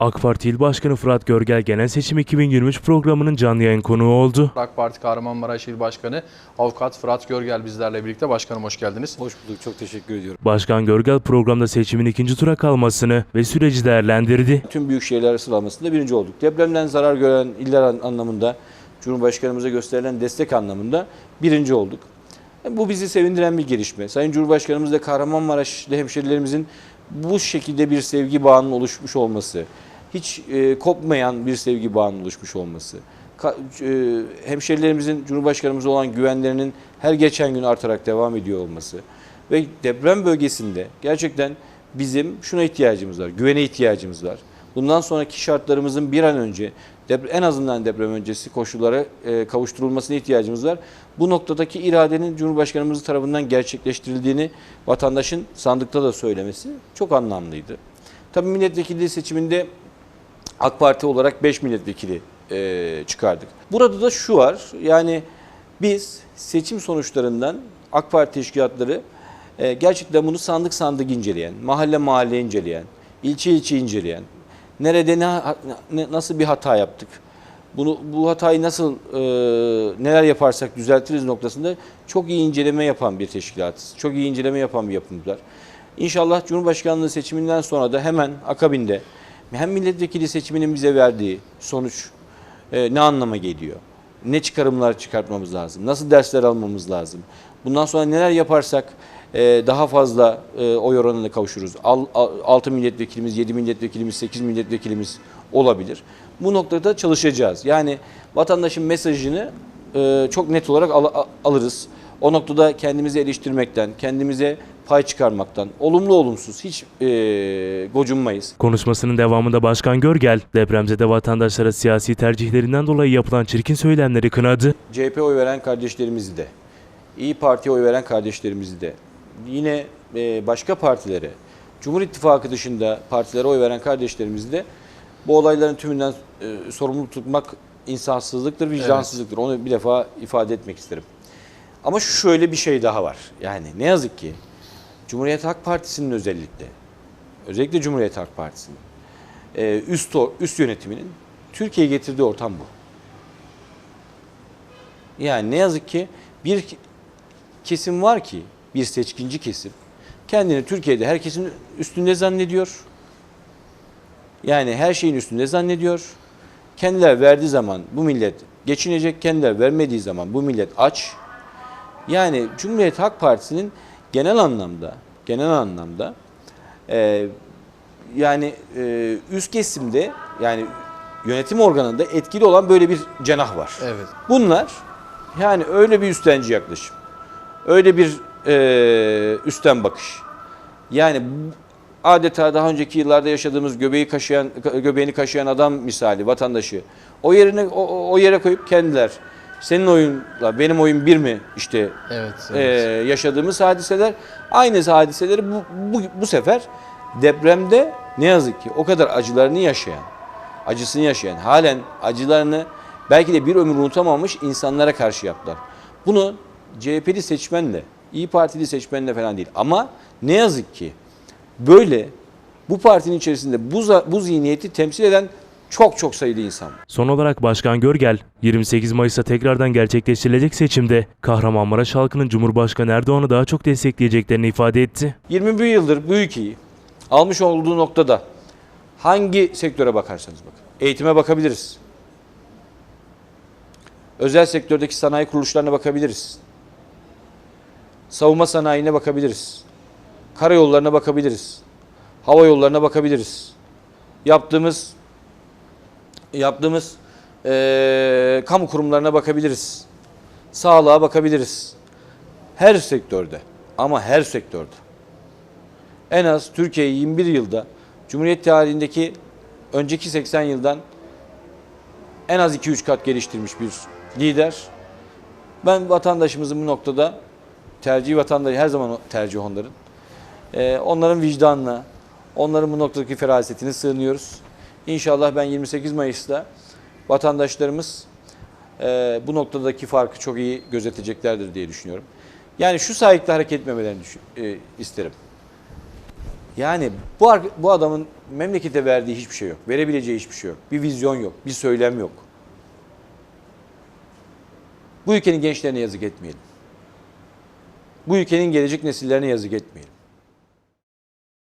AK Parti İl Başkanı Fırat Görgel Genel Seçim 2023 programının canlı yayın konuğu oldu. AK Parti Kahramanmaraş İl Başkanı Avukat Fırat Görgel bizlerle birlikte. Başkanım hoş geldiniz. Hoş bulduk. Çok teşekkür ediyorum. Başkan Görgel programda seçimin ikinci tura kalmasını ve süreci değerlendirdi. Tüm büyük şehirler sıralamasında birinci olduk. Depremden zarar gören iller an- anlamında, Cumhurbaşkanımıza gösterilen destek anlamında birinci olduk. E, Bu bizi sevindiren bir gelişme. Sayın Cumhurbaşkanımız da Kahramanmaraşlı hemşerilerimizin bu şekilde bir sevgi bağının oluşmuş olması, hiç e, kopmayan bir sevgi bağının oluşmuş olması, ka- e, hemşerilerimizin Cumhurbaşkanımıza olan güvenlerinin her geçen gün artarak devam ediyor olması ve deprem bölgesinde gerçekten bizim şuna ihtiyacımız var, güvene ihtiyacımız var. Bundan sonraki şartlarımızın bir an önce en azından deprem öncesi koşullara e, kavuşturulmasına ihtiyacımız var. Bu noktadaki iradenin Cumhurbaşkanımız tarafından gerçekleştirildiğini vatandaşın sandıkta da söylemesi çok anlamlıydı. Tabii milletvekilliği seçiminde AK Parti olarak 5 milletvekili e, çıkardık. Burada da şu var yani biz seçim sonuçlarından AK Parti teşkilatları e, gerçekten bunu sandık sandık inceleyen, mahalle mahalle inceleyen, ilçe ilçe inceleyen, nerede ne, ne- nasıl bir hata yaptık, bunu bu hatayı nasıl e, neler yaparsak düzeltiriz noktasında çok iyi inceleme yapan bir teşkilatız. Çok iyi inceleme yapan bir yapımcılar. İnşallah Cumhurbaşkanlığı seçiminden sonra da hemen akabinde hem milletvekili seçiminin bize verdiği sonuç e, ne anlama geliyor? Ne çıkarımlar çıkartmamız lazım? Nasıl dersler almamız lazım? Bundan sonra neler yaparsak e, daha fazla e, oy oranına kavuşuruz. Al- al- 6 milletvekilimiz, 7 milletvekilimiz, 8 milletvekilimiz olabilir. Bu noktada çalışacağız. Yani vatandaşın mesajını e, çok net olarak al- al- alırız. O noktada kendimizi eleştirmekten, kendimize pay çıkarmaktan, olumlu olumsuz hiç e, gocunmayız. Konuşmasının devamında Başkan Görgel, depremzede vatandaşlara siyasi tercihlerinden dolayı yapılan çirkin söylemleri kınadı. CHP oy veren kardeşlerimizi de, İyi Parti'ye oy veren kardeşlerimizi de, yine e, başka partilere, Cumhur İttifakı dışında partilere oy veren kardeşlerimizi de bu olayların tümünden e, sorumlu tutmak insansızlıktır, vicdansızlıktır. Onu bir defa ifade etmek isterim. Ama şöyle bir şey daha var. Yani ne yazık ki Cumhuriyet Halk Partisi'nin özellikle, özellikle Cumhuriyet Halk Partisi'nin e, üst, üst yönetiminin Türkiye'ye getirdiği ortam bu. Yani ne yazık ki bir kesim var ki bir seçkinci kesim kendini Türkiye'de herkesin üstünde zannediyor. Yani her şeyin üstünde zannediyor. Kendiler verdiği zaman bu millet geçinecek, kendiler vermediği zaman bu millet aç. Yani Cumhuriyet Halk Partisi'nin genel anlamda, genel anlamda e, yani e, üst kesimde yani yönetim organında etkili olan böyle bir cenah var. Evet. Bunlar yani öyle bir üstenci yaklaşım. Öyle bir e, üstten bakış. Yani adeta daha önceki yıllarda yaşadığımız göbeği kaşıyan göbeğini kaşıyan adam misali vatandaşı o yerine o- o yere koyup kendiler senin oyunla benim oyun bir mi işte Evet. e, evet. yaşadığımız hadiseler aynı hadiseleri bu, bu, bu sefer depremde ne yazık ki o kadar acılarını yaşayan, acısını yaşayan, halen acılarını belki de bir ömür unutamamış insanlara karşı yaptılar. Bunu CHP'li seçmenle, İyi Partili seçmenle falan değil ama ne yazık ki böyle bu partinin içerisinde bu, bu zihniyeti temsil eden çok çok sayılı insan var. Son olarak Başkan Görgel, 28 Mayıs'ta tekrardan gerçekleştirilecek seçimde Kahramanmaraş halkının Cumhurbaşkanı Erdoğan'ı daha çok destekleyeceklerini ifade etti. 21 yıldır bu ülkeyi almış olduğu noktada hangi sektöre bakarsanız bakın. Eğitime bakabiliriz. Özel sektördeki sanayi kuruluşlarına bakabiliriz. Savunma sanayine bakabiliriz. Karayollarına bakabiliriz. Hava yollarına bakabiliriz. Yaptığımız yaptığımız eee, kamu kurumlarına bakabiliriz. Sağlığa bakabiliriz. Her sektörde ama her sektörde en az Türkiye 21 yılda Cumhuriyet tarihindeki önceki 80 yıldan en az 2-3 kat geliştirmiş bir lider. Ben vatandaşımızın bu noktada tercih vatandaşı her zaman tercih onların. Ee, onların vicdanına, onların bu noktadaki ferasetine sığınıyoruz. İnşallah ben 28 Mayıs'ta vatandaşlarımız e, bu noktadaki farkı çok iyi gözeteceklerdir diye düşünüyorum. Yani şu sahikle hareket etmemelerini düşün- e, isterim. Yani bu, bu adamın memlekete verdiği hiçbir şey yok. Verebileceği hiçbir şey yok. Bir vizyon yok. Bir söylem yok. Bu ülkenin gençlerine yazık etmeyelim. Bu ülkenin gelecek nesillerine yazık etmeyelim.